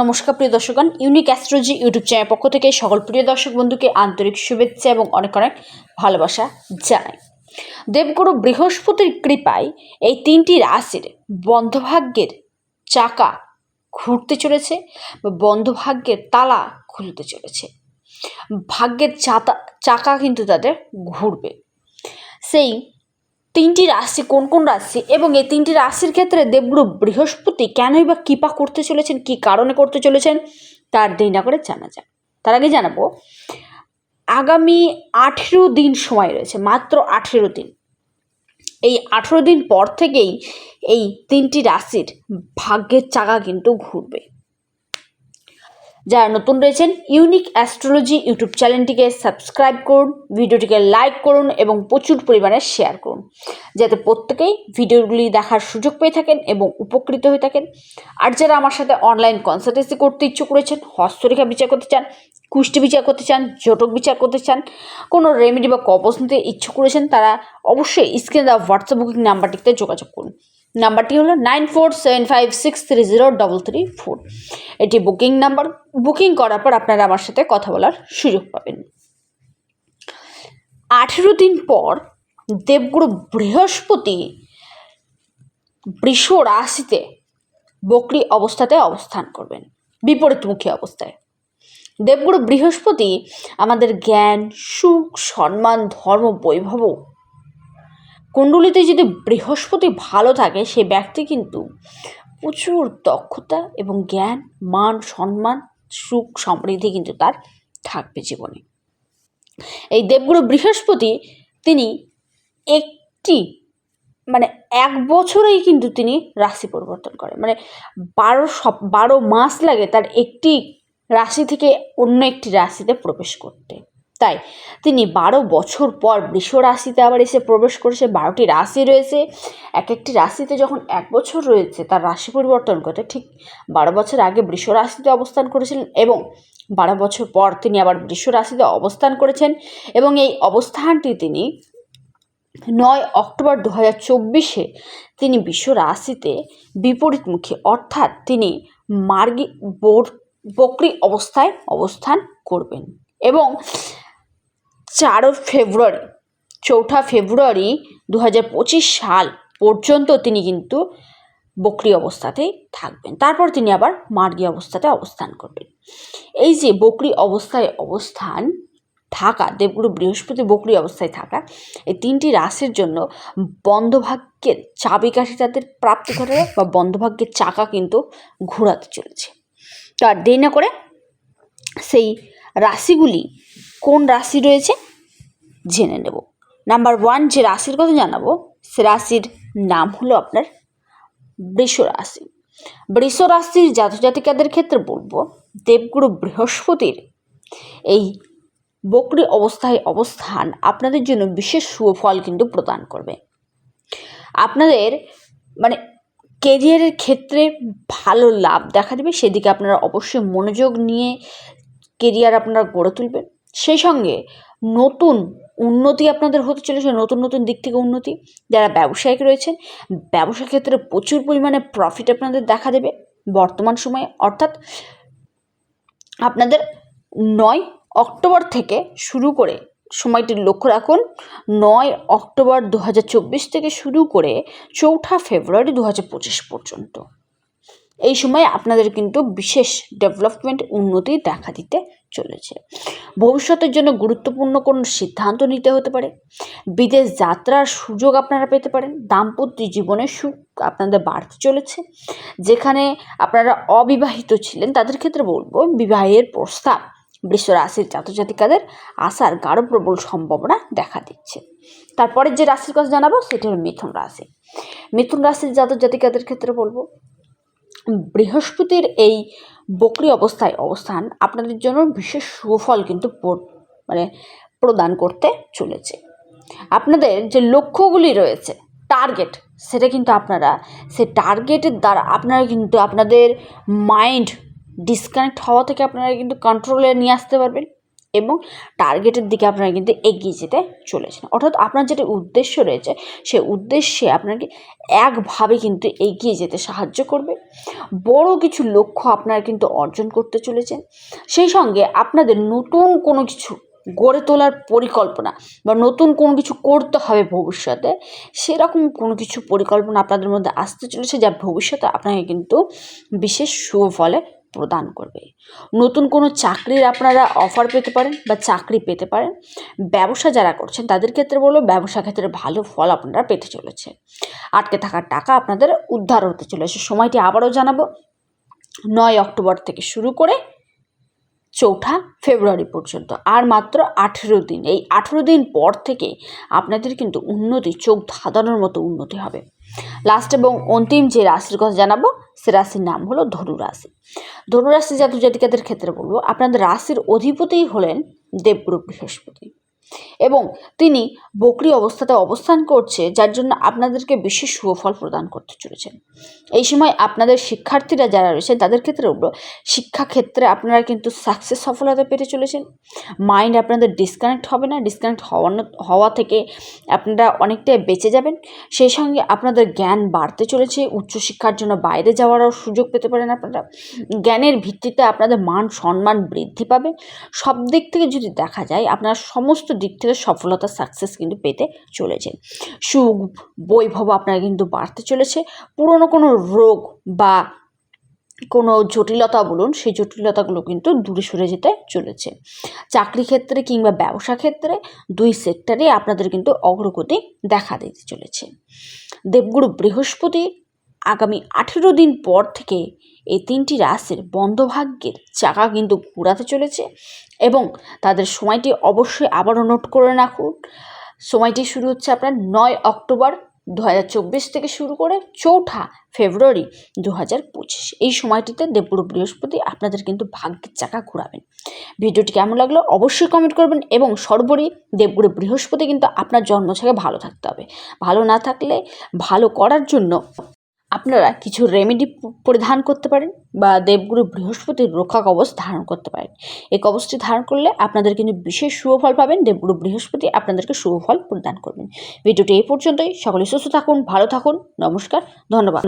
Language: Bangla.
নমস্কার, প্রিয় দর্শকগণ। ইউনিক অ্যাস্ট্রোলজি ইউটিউব চ্যানেল পক্ষ থেকে সকল প্রিয় দর্শক বন্ধুকে আন্তরিক শুভেচ্ছা এবং অনেক অনেক ভালোবাসা জানাই। দেবগুরু বৃহস্পতির কৃপায় এই তিনটি রাশির বন্ধভাগ্যের চাকা ঘুরতে চলেছে বা বন্ধভাগ্যের তালা খুলতে চলেছে। ভাগ্যের চাতা চাকা কিন্তু তাদের ঘুরবে। সেই তিনটি রাশি কোন কোন রাশি এবং এই তিনটি রাশির ক্ষেত্রে দেবগুরু বৃহস্পতি কেনই বা কৃপা করতে চলেছেন, কী কারণে করতে চলেছেন, তার দেরি না করে জানা যাক। তার আগে জানাব, আগামী আঠেরো দিন সময় রয়েছে, মাত্র আঠেরো দিন। এই আঠেরো দিন পর থেকেই এই তিনটি রাশির ভাগ্যের চাকা কিন্তু ঘুরবে। যারা নতুন রয়েছেন ইউনিক অ্যাস্ট্রোলজি ইউটিউব চ্যানেলটিকে সাবস্ক্রাইব করুন, ভিডিওটিকে লাইক করুন এবং প্রচুর পরিমাণে শেয়ার করুন। যাতে প্রত্যেকেই ভিডিওগুলি দেখার সুযোগ পেয়ে থাকেন এবং উপকৃত হয়ে থাকেন। আর যারা আমার সাথে অনলাইন কনসালটেন্সি করতে ইচ্ছুক করেছেন হস্তরেখা বিচার করতে চান, কুষ্টি বিচার করতে চান, জটক বিচার করতে চান, কোনো রেমেডি বা কবচ নিতে ইচ্ছুক করেছেন তারা অবশ্যই স্ক্রিনে দেওয়া হোয়াটসঅ্যাপ বুকিং নাম্বারটিতে যোগাযোগ করুন। নাম্বারটি হলো nine four seven five six three zero double three four. এটি বুকিং নাম্বার। বুকিং করার পর আপনারা আমার সাথে কথা বলার সুযোগ পাবেন। আঠেরো দিন পর দেবগুরু বৃহস্পতি বৃষ রাশিতে বকরি অবস্থাতে অবস্থান করবেন। বিপরীতমুখী অবস্থায়। দেবগুরু বৃহস্পতি আমাদের জ্ঞান, সুখ, সম্মান, ধর্ম, বৈভব কুণ্ডলিতে যদি বৃহস্পতি ভালো থাকে, সে ব্যক্তি কিন্তু প্রচুর দক্ষতা এবং জ্ঞান, মান, সম্মান, সুখ সমৃদ্ধি কিন্তু তার থাকবে জীবনে। এই দেবগুরু বৃহস্পতি তিনি একটি মানে এক বছরেই কিন্তু তিনি রাশি পরিবর্তন করেন। মানে বারো সব, বারো মাস লাগে তার একটি রাশি থেকে অন্য একটি রাশিতে প্রবেশ করতে। তাই তিনি বারো বছর পর বৃষ রাশিতে আবার এসে প্রবেশ করেছে, বারোটি রাশি রয়েছে। এক একটি রাশিতে যখন এক বছর রয়েছে, তার রাশি পরিবর্তন করতে ঠিক বারো বছর আগে বৃষ রাশিতে অবস্থান করেছিলেন এবং বারো বছর পর তিনি আবার বৃষ রাশিতে অবস্থান করেছেন এবং এই অবস্থানটি তিনি নয় অক্টোবর দু হাজার চব্বিশে তিনি বিশ্ব রাশিতে বিপরীতমুখী, অর্থাৎ তিনি মার্গি বকরি অবস্থায় অবস্থান করবেন। এবং চারই ফেব্রুয়ারি, চৌঠা ফেব্রুয়ারি দু হাজার পঁচিশ সাল পর্যন্ত তিনি কিন্তু বকরি অবস্থাতেই থাকবেন। তারপর তিনি আবার মার্গী অবস্থাতে অবস্থান করবেন। এই যে বকরি অবস্থায় অবস্থান থাকা, দেবগুরু বৃহস্পতি বকরি অবস্থায় থাকা, এই তিনটি রাশির জন্য বন্ধভাগ্যের চাবিকাঠি তাদের প্রাপ্তি ঘটাবে বা বন্ধভাগ্যের চাকা কিন্তু ঘোরাতে চলেছে। তো আর দেরি না করে সেই রাশিগুলি কোন রাশি রয়েছে? জেনে নেব। নাম্বার ওয়ান যে রাশির কথা জানাব, সে রাশির নাম হলো আপনার বৃষ রাশি। বৃষ রাশির জাতজাতিকাদের ক্ষেত্রে বলব, দেবগুরু বৃহস্পতির এই বকরি অবস্থায় অবস্থান আপনাদের জন্য বিশেষ শুভ ফল কিন্তু প্রদান করবে। আপনাদের মানে কেরিয়ারের ক্ষেত্রে ভালো লাভ দেখা দেবে, সেদিকে আপনারা অবশ্যই মনোযোগ নিয়ে কেরিয়ার আপনারা গড়ে তুলবেন। সেই সঙ্গে নতুন উন্নতি আপনাদের হতে চলেছে, নতুন নতুন দিক থেকে উন্নতি। যারা ব্যবসায়িক রয়েছেন ব্যবসা ক্ষেত্রে প্রচুর পরিমাণে প্রফিট আপনাদের দেখা দেবে বর্তমান সময়ে। অর্থাৎ আপনাদের নয় অক্টোবর থেকে শুরু করে, সময়টি লক্ষ্য রাখুন, নয় অক্টোবর দু হাজার চব্বিশ থেকে শুরু করে চৌঠা ফেব্রুয়ারি দু হাজার পঁচিশ পর্যন্ত। এই সময় আপনাদের কিন্তু বিশেষ ডেভেলপমেন্ট উন্নতি দেখা দিতে চলেছে। ভবিষ্যতের জন্য গুরুত্বপূর্ণ কোনো সিদ্ধান্ত নিতে হতে পারে। বিদেশ যাত্রার সুযোগ আপনারা পেতে পারেন। দাম্পত্য জীবনের সুখ আপনাদের বাড়তে চলেছে। যেখানে আপনারা অবিবাহিত ছিলেন, তাদের ক্ষেত্রে বলব বিবাহের প্রস্তাব বৃষ রাশির জাতজাতিকাদের আসার গাঢ় প্রবল সম্ভাবনা দেখা দিচ্ছে। তারপরে যে রাশির কথা জানাব, সেটা হলো মিথুন রাশি। মিথুন রাশির জাতক জাতিকাদের ক্ষেত্রে বলব বৃহস্পতির এই বকরি অবস্থায় অবস্থান আপনাদের জন্য বিশেষ সুফল কিন্তু মানে প্রদান করতে চলেছে। আপনাদের যে লক্ষ্যগুলি রয়েছে টার্গেট সেটা কিন্তু আপনারা, সে টার্গেটের দ্বারা আপনারা কিন্তু আপনাদের মাইন্ড ডিসকানেক্ট হওয়া থেকে আপনারা কিন্তু কন্ট্রোলে নিয়ে আসতে পারবেন। এবং টার্গেটের দিকে আপনারা কিন্তু এগিয়ে যেতে চলেছেন। অর্থাৎ আপনার যেটা উদ্দেশ্য রয়েছে, সে উদ্দেশ্যে আপনাকে একভাবে কিন্তু এগিয়ে যেতে সাহায্য করবে। বড় কিছু লক্ষ্য আপনারা কিন্তু অর্জন করতে চলেছেন। সেই সঙ্গে আপনাদের নতুন কোনো কিছু গড়ে তোলার পরিকল্পনা বা নতুন কোনো কিছু করতে হবে ভবিষ্যতে, সেরকম কোনো কিছু পরিকল্পনা আপনাদের মধ্যে আসতে চলেছে যা ভবিষ্যতে আপনাকে কিন্তু বিশেষ শুভ ফলে প্রদান করবে। নতুন কোনো চাকরির আপনারা অফার পেতে পারেন বা চাকরি পেতে পারেন। ব্যবসা যারা করছেন, তাদের ক্ষেত্রে বলব ব্যবসা ক্ষেত্রে ভালো ফল আপনারা পেতে চলেছে আটকে থাকার টাকা আপনাদের উদ্ধার হতে চলেছে। সময়টি আবারও জানাব। নয় অক্টোবর থেকে শুরু করে চৌঠা ফেব্রুয়ারি পর্যন্ত, আর মাত্র আঠেরো দিন। এই আঠেরো দিন পর থেকে আপনাদের কিন্তু উন্নতি, চোখ ধাঁধানোর মতো উন্নতি হবে। লাস্ট এবং অন্তিম যে রাশির কথা জানাব, সে রাশির নাম হলো ধনুরাশি ধনু রাশি জাতক জাতিকাদের ক্ষেত্রে বলব, আপনাদের রাশির অধিপতি হলেন দেবগুরু বৃহস্পতি। এবং তিনি বকরি অবস্থাতে অবস্থান করছে, যার জন্য আপনাদেরকে বিশেষ সুফল প্রদান করতে চলেছেন। এই সময় আপনাদের শিক্ষার্থীরা যারা রয়েছে, তাদের ক্ষেত্রে শিক্ষাক্ষেত্রে আপনারা কিন্তু সাকসেস সফলতা পেতে চলেছেন। মাইন্ড আপনাদের ডিসকানেক্ট হবে না ডিসকানেক্ট হওয়ানো হওয়া থেকে আপনারা অনেকটাই বেঁচে যাবেন। সেই সঙ্গে আপনাদের জ্ঞান বাড়তে চলেছে, উচ্চশিক্ষার জন্য বাইরে যাওয়ারও সুযোগ পেতে পারেন আপনারা। জ্ঞানের ভিত্তিতে আপনাদের মান সম্মান বৃদ্ধি পাবে। সব দিক থেকে যদি দেখা যায়, আপনারা সমস্ত দিক থেকে সফলতা সাকসেস কিন্তু পেতে চলেছেন। সুখ, বৈভব আপনারা কিন্তু বাড়তে চলেছে। পুরনো কোনো রোগ বা কোনো জটিলতা বলুন, সেই জটিলতাগুলো কিন্তু দূরে সরে যেতে চলেছে। চাকরি ক্ষেত্রে কিংবা ব্যবসা ক্ষেত্রে দুই সেক্টরে আপনাদের কিন্তু অগ্রগতি দেখা দিতে চলেছে। দেবগুরু বৃহস্পতির আগামী আঠেরো দিন পর থেকে এই তিনটি রাশির বন্ধভাগ্যের চাকা কিন্তু ঘোরাতে চলেছে এবং তাদের সময়টি অবশ্যই আবারও নোট করে রাখুন। সময়টি শুরু হচ্ছে আপনার নয় অক্টোবর দু হাজার চব্বিশ থেকে শুরু করে চৌঠা ফেব্রুয়ারি দু হাজার পঁচিশ। এই সময়টিতে দেবগুরু বৃহস্পতি আপনাদের কিন্তু ভাগ্যের চাকা ঘোরাবেন। ভিডিওটি কেমন লাগল অবশ্যই কমেন্ট করবেন এবং সর্বোপরি দেবগুরু বৃহস্পতি কিন্তু আপনার জন্ম থেকে ভালো থাকতে হবে। ভালো না থাকলে ভালো করার জন্য আপনারা কিছু রেমেডি পরিধান করতে পারেন বা দেবগুরু বৃহস্পতির রক্ষা কবচ ধারণ করতে পারেন। এই কবচটি ধারণ করলে আপনাদের কিন্তু বিশেষ শুভফল পাবেন, দেবগুরু বৃহস্পতি আপনাদেরকে শুভফল প্রদান করবেন। ভিডিওটি এই পর্যন্তই, সকলে সুস্থ থাকুন, ভালো থাকুন, নমস্কার, ধন্যবাদ।